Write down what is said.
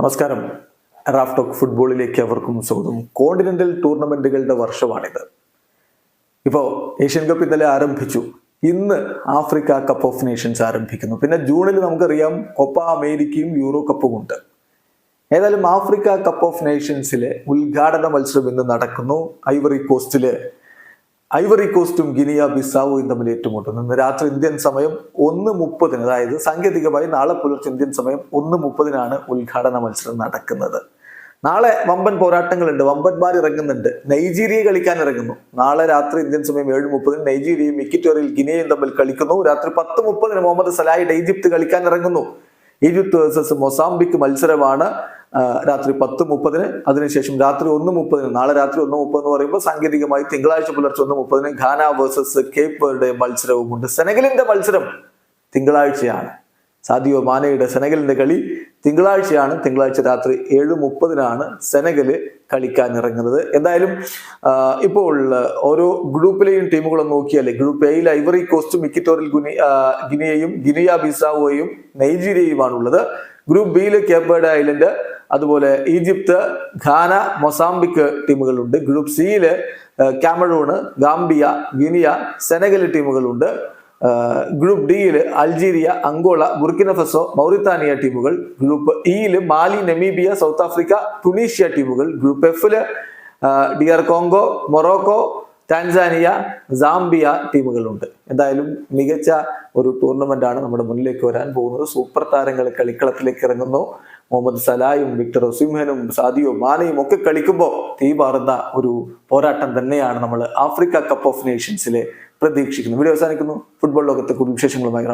നമസ്കാരം. റാഫ് ഫുട്ബോളിലേക്ക് അവർക്കും സ്വാഗതം. കോണ്ടിനെന്റൽ ടൂർണമെന്റുകളുടെ വർഷമാണിത്. ഇപ്പോൾ ഏഷ്യൻ കപ്പ് ഇന്നലെ ആരംഭിച്ചു. ഇന്ന് ആഫ്രിക്ക കപ്പ് ഓഫ് നേഷൻസ് ആരംഭിക്കുന്നു. പിന്നെ ജൂണിൽ നമുക്കറിയാം കൊപ്പ അമേരിക്കയും യൂറോ കപ്പും ഉണ്ട്. ഏതായാലും ആഫ്രിക്ക കപ്പ് ഓഫ് നേഷൻസിലെ ഉദ്ഘാടന മത്സരം ഇന്ന് നടക്കുന്നു. ഐവറി കോസ്റ്റിൽ ഐവറി കോസ്റ്റും ഗിനിയ ബിസാവുയും തമ്മിൽ ഏറ്റുമുട്ടുന്നു. ഇന്ന് രാത്രി ഇന്ത്യൻ സമയം ഒന്ന് മുപ്പതിന് അതായത് സാങ്കേതികമായി നാളെ പുലർച്ചെ ഇന്ത്യൻ സമയം ഒന്ന് മുപ്പതിനാണ് ഉദ്ഘാടന മത്സരം നടക്കുന്നത്. നാളെ വമ്പൻ പോരാട്ടങ്ങളുണ്ട്. വമ്പന്മാർ ഇറങ്ങുന്നുണ്ട്. നൈജീരിയ കളിക്കാൻ ഇറങ്ങുന്നു. നാളെ രാത്രി ഇന്ത്യൻ സമയം ഏഴ് മുപ്പതിന് നൈജീരിയയും ഇക്വിറ്റോറിയൽ ഗിനിയയും തമ്മിൽ കളിക്കുന്നു. രാത്രി പത്ത് മുപ്പതിന് മുഹമ്മദ് സലാഹിഡ് ഈജിപ്ത് കളിക്കാൻ ഇറങ്ങുന്നു. ഈജിപ്ത് വേഴ്സസ് മൊസാംബിക് മത്സരമാണ്. രാത്രി പത്ത് മുപ്പതിന് അതിനുശേഷം രാത്രി ഒന്ന് മുപ്പതിന് നാളെ രാത്രി ഒന്ന് മുപ്പത് എന്ന് പറയുമ്പോൾ സാങ്കേതികമായി തിങ്കളാഴ്ച പുലർച്ചെ ഒന്ന് മുപ്പതിന് ഘാന വേഴ്സസ് കേപ്പ് വെർഡെ മത്സരവുമുണ്ട്. സെനഗലിന്റെ മത്സരം തിങ്കളാഴ്ചയാണ്. സാദിയോ മാനയുടെ സെനഗലിന്റെ കളി തിങ്കളാഴ്ചയാണ്. തിങ്കളാഴ്ച രാത്രി ഏഴ് മുപ്പതിനാണ് സെനഗൽ കളിക്കാൻ ഇറങ്ങുന്നത് എന്തായാലും ഇപ്പോൾ ഓരോ ഗ്രൂപ്പിലെയും ടീമുകളും നോക്കിയാലേ ഗ്രൂപ്പ് എയിൽ ഐവറി കോസ്റ്റും മിക്കിറ്റോറിൽ ഗുനി ഗിനിയയും ഗിനിയ ബിസാവോയും നൈജീരിയയുമാണുള്ളത് ഗ്രൂപ്പ് ബിയിൽ കേപ്പേഡ് ഐലൻഡ് അതുപോലെ ഈജിപ്ത് ഘാന മൊസാംബിക് ടീമുകളുണ്ട്. ഗ്രൂപ്പ് സിയിൽ കാമറൂണ് ഗാംബിയ ഗിനിയ സെനഗൽ ടീമുകളുണ്ട്. ഗ്രൂപ്പ് ഡിയിൽ Algeria Angola Burkina Faso Mauritania ടീമുകൾ. ഗ്രൂപ്പ് ഇയിൽ Mali Namibia South Africa Tunisia ടീമുകൾ. ഗ്രൂപ്പ് എഫിൽ D R Congo Morocco Tanzania Zambia ടീമുകളുണ്ട്. എന്തായാലും മികച്ച ഒരു ടൂർണമെന്റ് ആണ് നമ്മുടെ മുന്നിലേക്ക് വരാൻ പോകുന്നത്. സൂപ്പർ താരങ്ങൾ കളിക്കളത്തിലേക്ക് ഇറങ്ങുന്നു. മുഹമ്മദ് സലായും വിക്ടർ ഒസിംഹനും സാദിയോ മാനയും ഒക്കെ കളിക്കുമ്പോൾ തീ പാറുന്ന ഒരു പോരാട്ടം തന്നെയാണ് നമ്മൾ ആഫ്രിക്ക കപ്പ് ഓഫ് നേഷൻസിലെ പ്രതീക്ഷിക്കുന്നത്. വീഡിയോ അവസാനിക്കുന്നു. ഫുട്ബോൾ ലോകത്തെ കൂടുതൽ വിശേഷങ്ങളുമായി